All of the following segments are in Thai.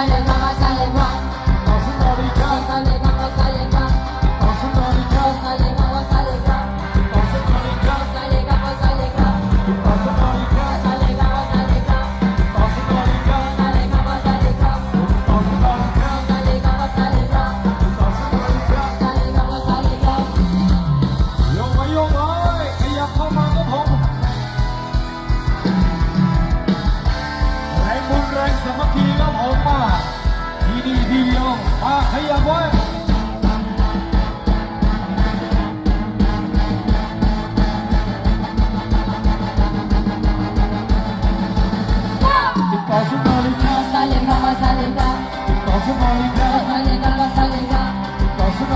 da da da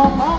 น้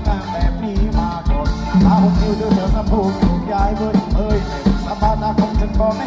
ำงานแบบนี้มาก่อนถ้าผมอยู่ด้วยเธอคำพูดถูกย้ายเบิ้ลเอ้ยสบาตาของฉันบอกไม่